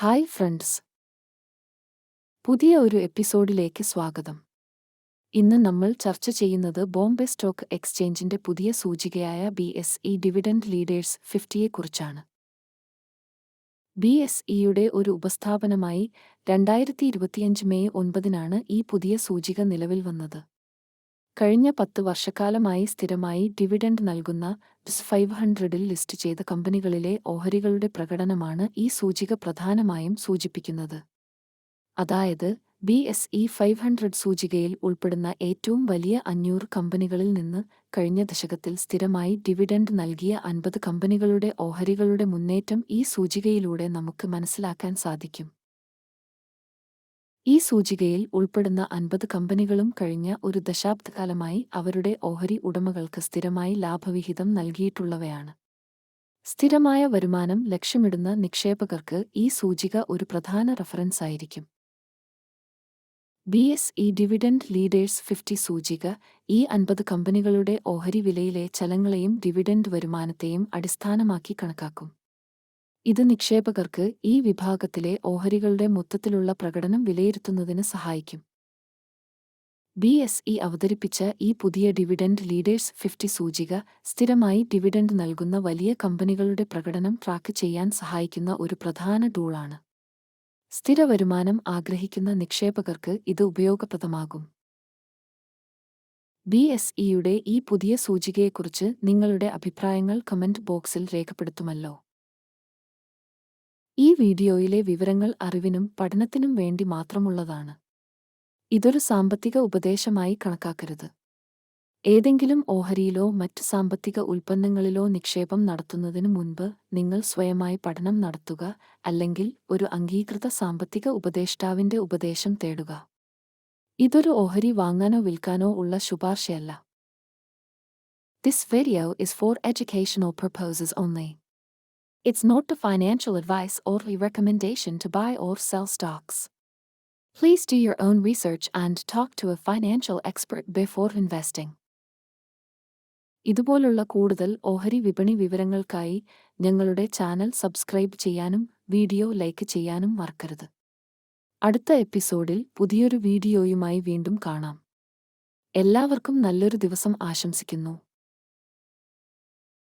Hi friends. പുതിയ ഒരു എപ്പിസോഡിലേക്ക് സ്വാഗതം. ഇന്ന് നമ്മൾ ചർച്ച ചെയ്യുന്നത് ബോംബെ സ്റ്റോക്ക് എക്സ്ചേഞ്ചിന്റെ പുതിയ സൂചികയായ B S E dividend leaders ഫിഫ്റ്റിയെക്കുറിച്ചാണ് B S ഇയുടെ ഒരു ഉപസ്ഥാപനമായി രണ്ടായിരത്തി ഇരുപത്തിയഞ്ച് മെയ് ഒൻപതിനാണ് ഈ പുതിയ സൂചിക നിലവിൽ വന്നത്. കഴിഞ്ഞ പത്ത് വർഷക്കാലമായി സ്ഥിരമായി ഡിവിഡൻഡ് നൽകുന്ന ബിസ് ഫൈവ് ഹൺഡ്രഡിൽ ലിസ്റ്റ് ചെയ്ത കമ്പനികളിലെ ഓഹരികളുടെ പ്രകടനമാണ് ഈ സൂചിക പ്രധാനമായും സൂചിപ്പിക്കുന്നത്. അതായത് B S E five hundred സൂചികയിൽ ഉൾപ്പെടുന്ന ഏറ്റവും വലിയ അഞ്ഞൂറ് കമ്പനികളിൽ നിന്ന് കഴിഞ്ഞ ദശകത്തിൽ സ്ഥിരമായി ഡിവിഡൻഡ് നൽകിയ അൻപത് കമ്പനികളുടെ ഓഹരികളുടെ മുന്നേറ്റം ഈ സൂചികയിലൂടെ നമുക്ക് മനസ്സിലാക്കാൻ സാധിക്കും. ഈ സൂചികയിൽ ഉൾപ്പെടുന്ന അൻപത് കമ്പനികളും കഴിഞ്ഞ ഒരു ദശാബ്ദകാലമായി അവരുടെ ഓഹരി ഉടമകൾക്ക് സ്ഥിരമായി ലാഭവിഹിതം നൽകിയിട്ടുള്ളവയാണ്. സ്ഥിരമായ വരുമാനം ലക്ഷ്യമിടുന്ന നിക്ഷേപകർക്ക് ഈ സൂചിക ഒരു പ്രധാന റഫറൻസ് ആയിരിക്കും. B S E dividend leaders fifty സൂചിക ഈ അൻപത് കമ്പനികളുടെ ഓഹരി വിലയിലെ ചലങ്ങളെയും ഡിവിഡൻഡ് വരുമാനത്തെയും അടിസ്ഥാനമാക്കി കണക്കാക്കും. ഇത് നിക്ഷേപകർക്ക് ഈ വിഭാഗത്തിലെ ഓഹരികളുടെ മൊത്തത്തിലുള്ള പ്രകടനം വിലയിരുത്തുന്നതിന് സഹായിക്കും. ബി എസ് ഇ അവതരിപ്പിച്ച ഈ പുതിയ ഡിവിഡൻഡ് ലീഡേഴ്സ് ഫിഫ്റ്റി സൂചിക സ്ഥിരമായി ഡിവിഡൻഡ് നൽകുന്ന വലിയ കമ്പനികളുടെ പ്രകടനം ട്രാക്ക് ചെയ്യാൻ സഹായിക്കുന്ന ഒരു പ്രധാന ടൂളാണ്. സ്ഥിര വരുമാനം ആഗ്രഹിക്കുന്ന നിക്ഷേപകർക്ക് ഇത് ഉപയോഗപ്രദമാകും. ബി എസ് ഇയുടെ ഈ പുതിയ സൂചികയെക്കുറിച്ച് നിങ്ങളുടെ അഭിപ്രായങ്ങൾ കമന്റ് ബോക്സിൽ രേഖപ്പെടുത്തുമല്ലോ. ഈ വീഡിയോയിലെ വിവരങ്ങൾ അറിവിനും പഠനത്തിനും വേണ്ടി മാത്രമുള്ളതാണ്. ഇതൊരു സാമ്പത്തിക ഉപദേശമായി കണക്കാക്കരുത്. ഏതെങ്കിലും ഓഹരിയിലോ മറ്റ് സാമ്പത്തിക ഉൽപ്പന്നങ്ങളിലോ നിക്ഷേപം നടത്തുന്നതിന് മുൻപ് നിങ്ങൾ സ്വയമായി പഠനം നടത്തുക അല്ലെങ്കിൽ ഒരു അംഗീകൃത സാമ്പത്തിക ഉപദേഷ്ടാവിന്റെ ഉപദേശം തേടുക. ഇതൊരു ഓഹരി വാങ്ങാനോ വിൽക്കാനോ ഉള്ള ശുപാർശയല്ല. This video is for educational purposes only It's not a financial advice or a recommendation to buy or sell stocks. Please do your own research and talk to a financial expert before investing. ഇതുപോലുള്ള കൂടുതൽ ഓഹരി വിപണി വിവരങ്ങൾക്കായി ഞങ്ങളുടെ channel subscribe ചെയ്യാനും video like ചെയ്യാനും മറക്കരുത് അടുത്ത എപ്പിസോഡിൽ പുതിയൊരു വീഡിയോയുമായി വീണ്ടും കാണാം എല്ലാവർക്കും നല്ലൊരു ദിവസം ആശംസിക്കുന്നു